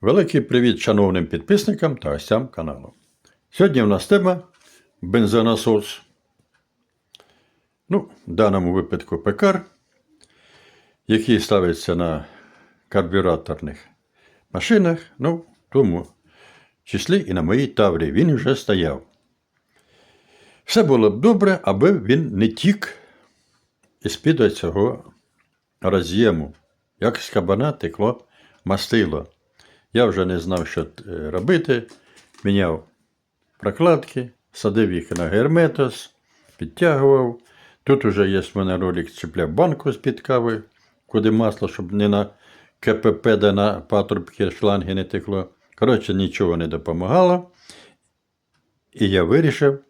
Великий привіт шановним підписникам та гостям каналу. Сьогодні в нас тема бензонасос. Ну, в даному випадку пекар, який ставиться на карбюраторних машинах, ну, в тому числі і на моїй таврі. Він вже стояв. Все було б добре, аби він не тік із-під цього роз'єму, як з кабана текло мастило. Я вже не знав, що е, робити. Міняв прокладки, садив їх на герметос, підтягував. Тут уже є в мене ролик, чіпляв банку з-під кави, куди масло, щоб не на КПП, де на патрубки шланги не текло. Коротше, нічого не допомагало. І я вирішив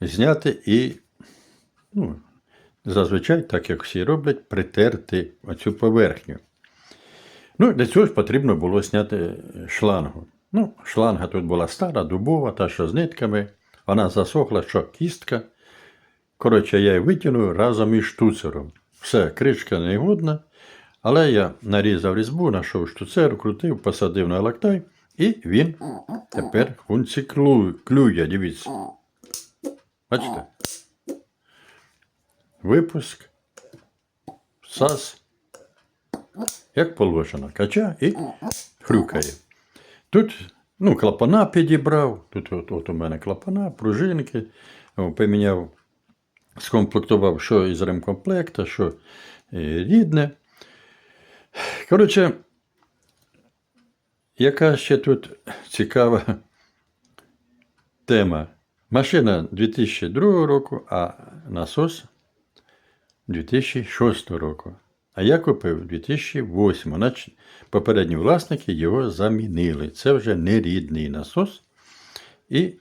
зняти і, ну, зазвичай, так як всі роблять, притерти оцю поверхню. Ну, для цього ж потрібно було зняти шлангу. Ну, шланга тут була стара, дубова, та що з нитками. Вона засохла, що кістка. Коротше, я її витягнув разом із штуцером. Все, кришка негодна. Але я нарізав різьбу, знайшов штуцер, крутив, посадив на лактай, і він тепер функціклює, дивіться. Бачите? Випуск. САС як положено, кача і хрюкає. Тут ну, клапана підібрав, тут от, от у мене клапана, пружинки, поміняв, скомплектував, що із ремкомплекта, що е, рідне. Коротше, яка ще тут цікава тема. Машина 2002 року, а насос 2006 року. А я купив 2008. Значить, попередні власники його замінили. Це вже не рідний насос. І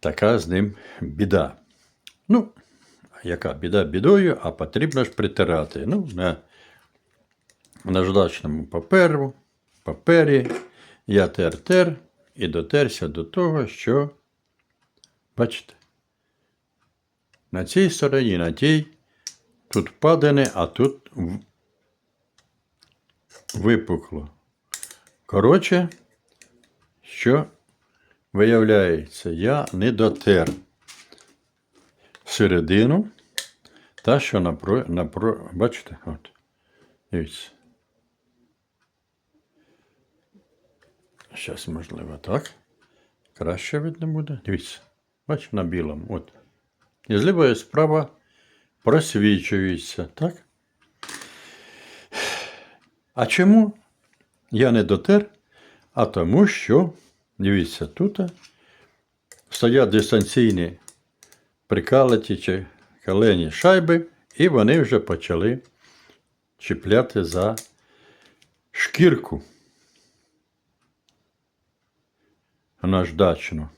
така з ним біда. Ну, яка біда бідою, а потрібно ж притирати. Ну, на наждачному паперу, папері я тер-тер і дотерся до того, що, бачите, на цій стороні, на тій. Тут падане, а тут випукло. Коротше, що виявляється, я не дотер середину, та, що напро, напро, бачите, от, дивіться. Зараз, можливо, так. Краще видно буде. Дивіться. Бачите, на білому. От. І зліва і справа просвічується, так? А чому я не дотер? А тому, що, дивіться, тут стоять дистанційні прикалаті чи калені шайби, і вони вже почали чіпляти за шкірку наждачну.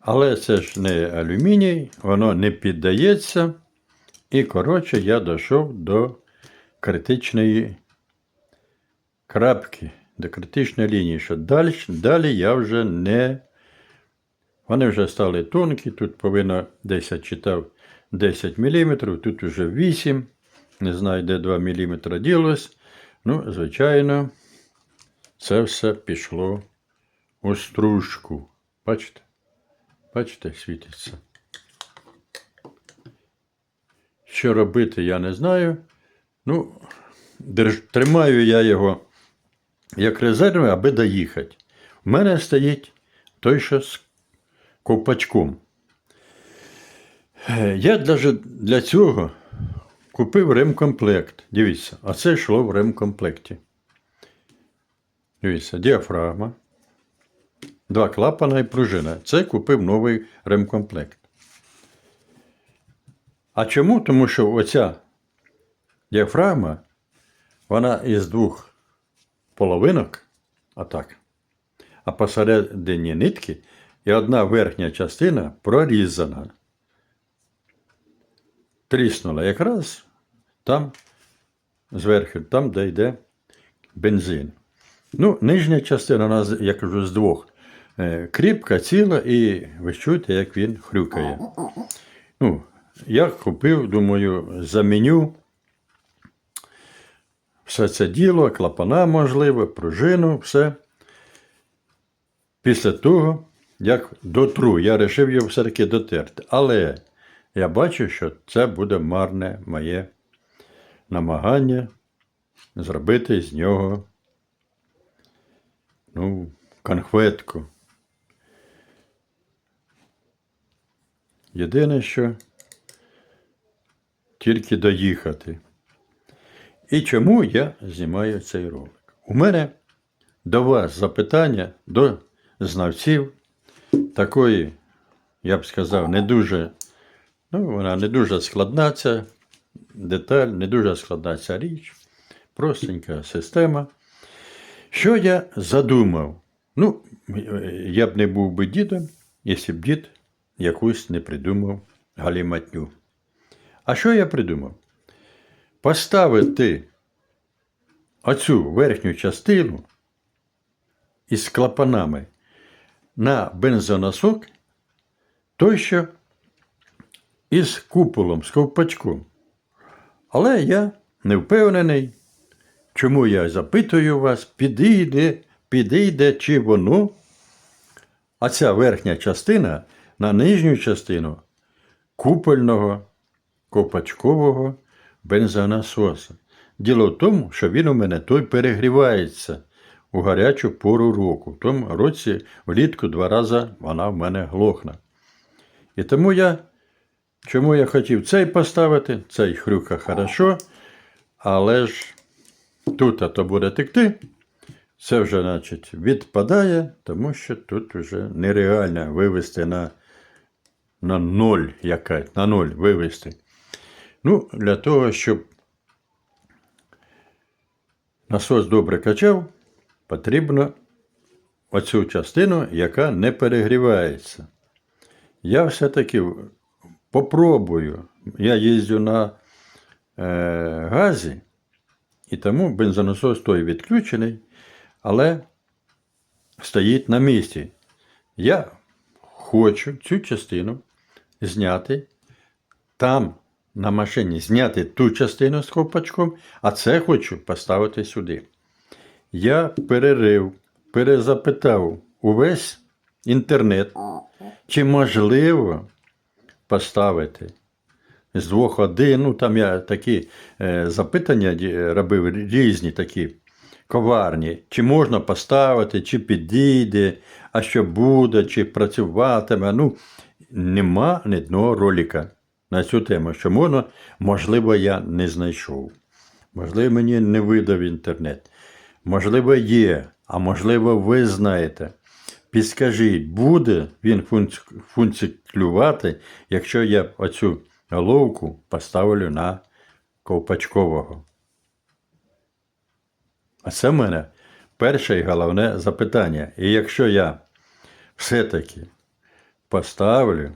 Але це ж не алюміній, воно не піддається. І, коротше, я дійшов до критичної крапки, до критичної лінії, що далі, далі я вже не. Вони вже стали тонкі, тут повинно 10 читав 10 мм, тут вже 8 Не знаю, де 2 мм ділось. Ну, звичайно, це все пішло у стружку. Бачите? Бачите, світиться. Що робити, я не знаю. Ну, держ... тримаю я його як резерви, аби доїхати. У мене стоїть той, що з ковпачком. Е, Я для, для цього купив ремкомплект. Дивіться, а це йшло в ремкомплекті. Дивіться, діафрагма. Два клапана і пружина. Це купив новий ремкомплект. А чому? Тому що оця діафрагма, вона із двох половинок, отак, а посередині нитки і одна верхня частина прорізана. Тріснула якраз там, зверху, там, де йде бензин. Ну, нижня частина, вона, з- я кажу, з двох. Е, Кріпка, ціла, і ви чуєте, як він хрюкає. Ну, я купив, думаю, заміню все це діло, клапана можливо, пружину, все. Після того, як дотру, я вирішив його все-таки дотерти. Але я бачу, що це буде марне моє намагання зробити з нього ну, конхветку. Єдине, що тільки доїхати. І чому я знімаю цей ролик? У мене до вас запитання, до знавців такої, я б сказав, не дуже, ну, вона не дуже складна ця деталь, не дуже складна ця річ, простенька система. Що я задумав? Ну, я б не був би дідом, якщо б дід якусь не придумав галіматню. А що я придумав? Поставити оцю верхню частину із клапанами на бензоносок, той що із куполом, з ковпачком. Але я не впевнений, чому я запитую вас, підійде, підійде чи воно, а ця верхня частина на нижню частину купольного ковпачкового бензонасоса. Діло в тому, що він у мене той перегрівається у гарячу пору року. В тому році влітку два рази вона в мене глохне. І тому я, чому я хотів цей поставити, цей хрюка хорошо, але ж тут а то буде текти. Це вже, значить, відпадає, тому що тут вже нереально вивести на, на ноль якась, на ноль вивести. Ну, для того, щоб насос добре качав, потрібно оцю частину, яка не перегрівається. Я все-таки попробую. Я їздю на е, газі, і тому бензонасос той відключений, але стоїть на місці. Я хочу цю частину зняти там на машині зняти ту частину з ковпачком, а це хочу поставити сюди. Я перерив, перезапитав увесь інтернет, чи можливо поставити з двох один. Ну, там я такі е, запитання робив різні такі коварні. Чи можна поставити, чи підійде, а що буде, чи працюватиме. Ну, нема ні одного ролика на цю тему, що можна, можливо, я не знайшов. Можливо, мені не видав інтернет. Можливо, є, а можливо, ви знаєте. Підскажіть, буде він функ- функціонувати, якщо я оцю головку поставлю на ковпачкового. А це в мене перше і головне запитання. І якщо я все-таки поставлю,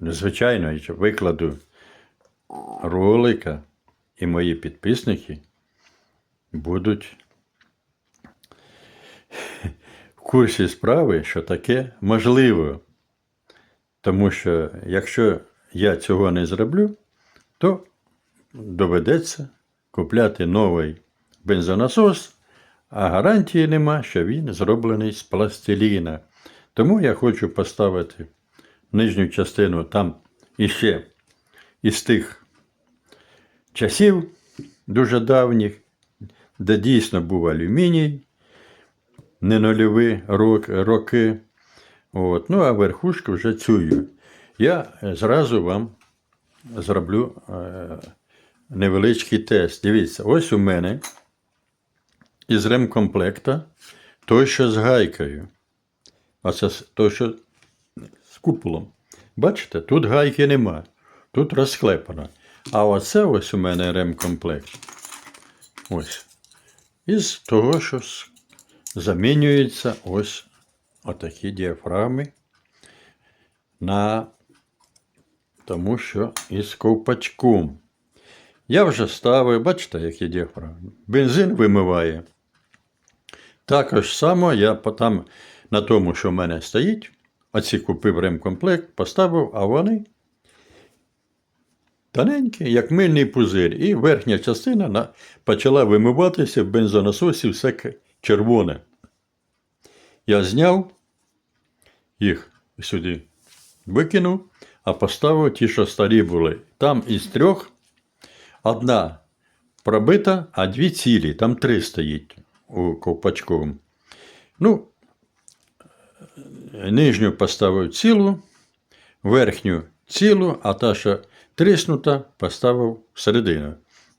ну, і викладу ролика, і мої підписники будуть в курсі справи, що таке можливо. Тому що якщо я цього не зроблю, то доведеться купляти новий бензонасос, а гарантії нема, що він зроблений з пластиліна. Тому я хочу поставити нижню частину там іще із тих часів дуже давніх, де дійсно був алюміній, не нульові рок- роки. От. Ну, а верхушку вже цюю. Я е, зразу вам зроблю е, невеличкий тест. Дивіться, ось у мене із ремкомплекта той, що з гайкою. А це той, що куполом. Бачите, тут гайки нема, тут розклепано. А оце ось у мене ремкомплект. Ось. Із того, що замінюється ось отакі діафрагми на тому, що із ковпачком. Я вже ставив, бачите, які діафрагми. Бензин вимиває. Також само я там на тому, що в мене стоїть, оці купив ремкомплект, поставив, а вони тоненьке, як мильний пузир, і верхня частина на, почала вимиватися в бензонасосі все червоне. Я зняв їх сюди, викинув, а поставив ті, що старі були. Там із трьох одна пробита, а дві цілі. Там три стоїть у ковпачковому. Ну, нижню поставив цілу, верхню цілу, а та, що тріснута, поставив всередину.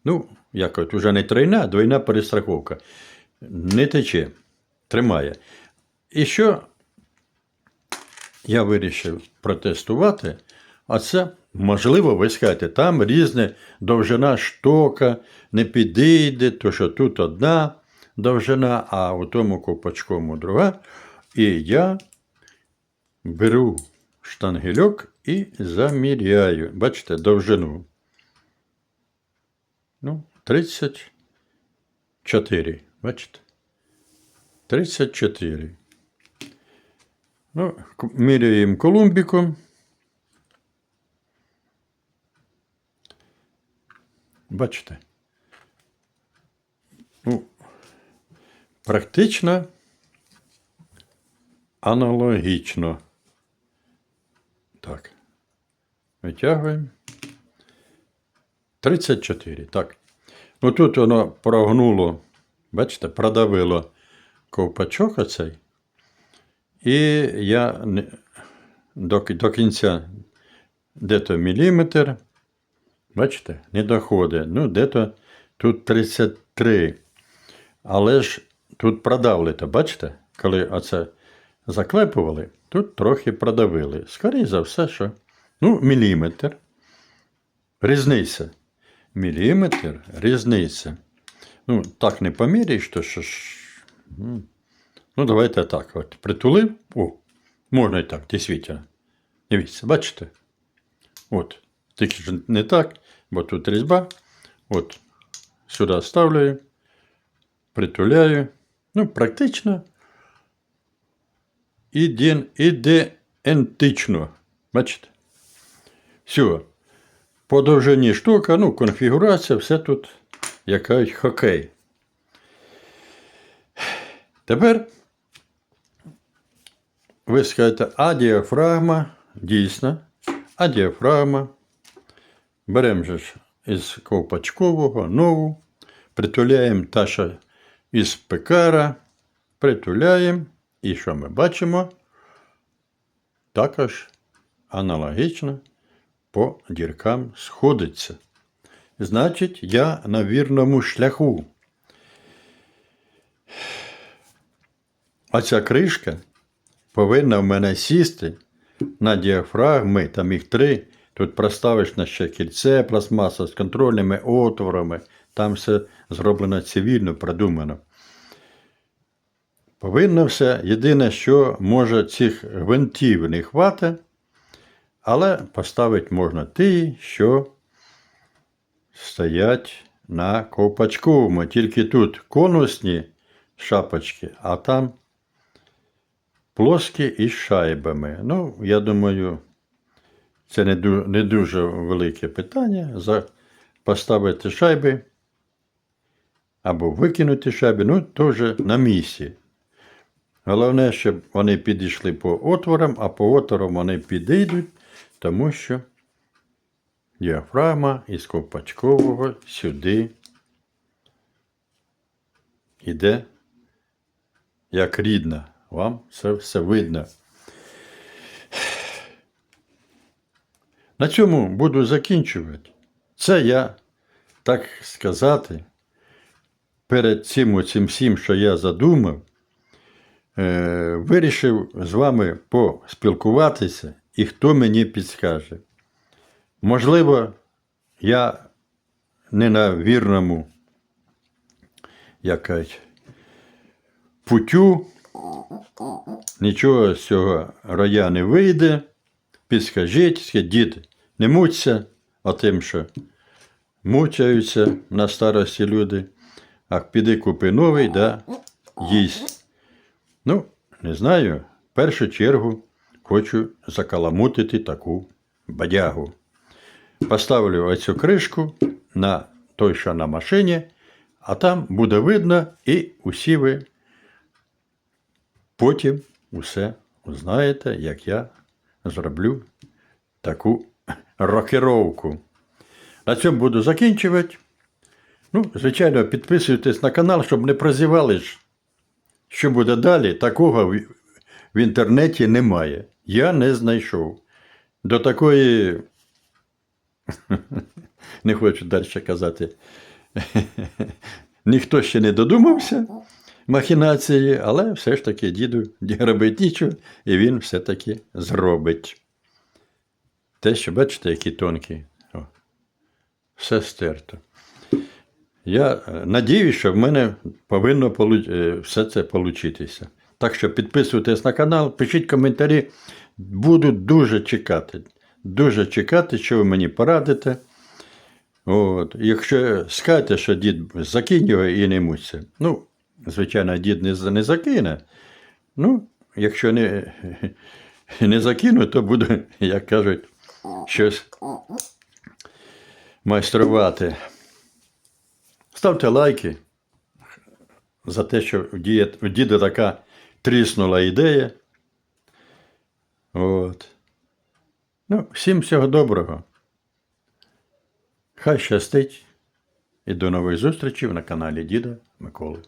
Ну, як от уже не тройна, а двойна перестраховка. Не тече, тримає. І що я вирішив протестувати, а це, можливо, ви скажете, там різне довжина штока, не підійде, то що тут одна довжина, а у тому ковпачкому друга. І я беру штангельок і заміряю. Бачите, довжину. Ну, 34. Бачите? 34. Ну, міряємо колумбіком. Бачите? Ну, практично аналогічно. Так. Витягуємо. 34. Так. Ну тут воно прогнуло, бачите, продавило ковпачок оцей. І я до, до кінця де-то міліметр, бачите, не доходить. Ну, де-то тут 33. Але ж тут продавлено, бачите, коли оце заклепували, тут трохи продавили. Скоріше за все, що ну, міліметр. Різниця. Міліметр, різниця. Ну, так не поміряєш, то що ж. Ну, давайте так. От притулив. О, можна і так, дійсно. Дивіться, бачите? От. Тільки ж не так, бо тут різьба. От. Сюди ставлю, притуляю. Ну, практично. Іден, ідентично. Бачите? Все. По штука, ну, конфігурація, все тут як кажуть, хокей. Тепер ви скажете, а діафрагма, дійсно, а діафрагма. Беремо же із ковпачкового нову, притуляємо та, що із пекара, притуляємо. І що ми бачимо? Також аналогічно по діркам сходиться. Значить, я на вірному шляху. А ця кришка повинна в мене сісти на діафрагми, там їх три. Тут проставиш на ще кільце пластмаса з контрольними отворами. Там все зроблено цивільно, продумано. Повинно все. Єдине, що може цих гвинтів не хватить, але поставити можна ті, що стоять на ковпачковому. Тільки тут конусні шапочки, а там плоскі із шайбами. Ну, я думаю, це не дуже велике питання. За, поставити шайби або викинути шайби, ну, теж на місці. Головне, щоб вони підійшли по отворам, а по отворам вони підійдуть, тому що діафрагма із ковпачкового сюди йде як рідна. Вам це все видно. На цьому буду закінчувати. Це я, так сказати, перед цим цим всім, що я задумав, вирішив з вами поспілкуватися і хто мені підскаже. Можливо, я не на вірному як путю, нічого з цього роя не вийде. Підскажіть, дід, не муться, а тим, що мучаються на старості люди, а піди купи новий, да, їсть. Ну, не знаю, в першу чергу хочу закаламутити таку бадягу. поставлю оцю кришку на той, що на машині, а там буде видно, і усі ви потім усе узнаєте, як я зроблю таку рокировку. На цьому буду закінчувати. Ну, звичайно, підписуйтесь на канал, щоб не прозівали. Що буде далі, такого в, інтернеті немає. Я не знайшов. До такої. Не хочу далі казати. Ніхто ще не додумався махінації, але все ж таки діду робить нічого, і він все-таки зробить. Те, що бачите, які тонкі. О, все стерто. Я е, надіюсь, що в мене повинно е, все це получитися. Так що підписуйтесь на канал, пишіть коментарі. Буду дуже чекати. Дуже чекати, що ви мені порадите. От. Якщо скажете, що дід закинь і не муться. Ну, звичайно, дід не, не закине. Ну, якщо не, не закину, то буду, як кажуть, щось майструвати. Ставте лайки за те, що діє- діда така тріснула ідея. От. Ну, всім всього доброго. Хай щастить і до нових зустрічей на каналі Діда Миколи.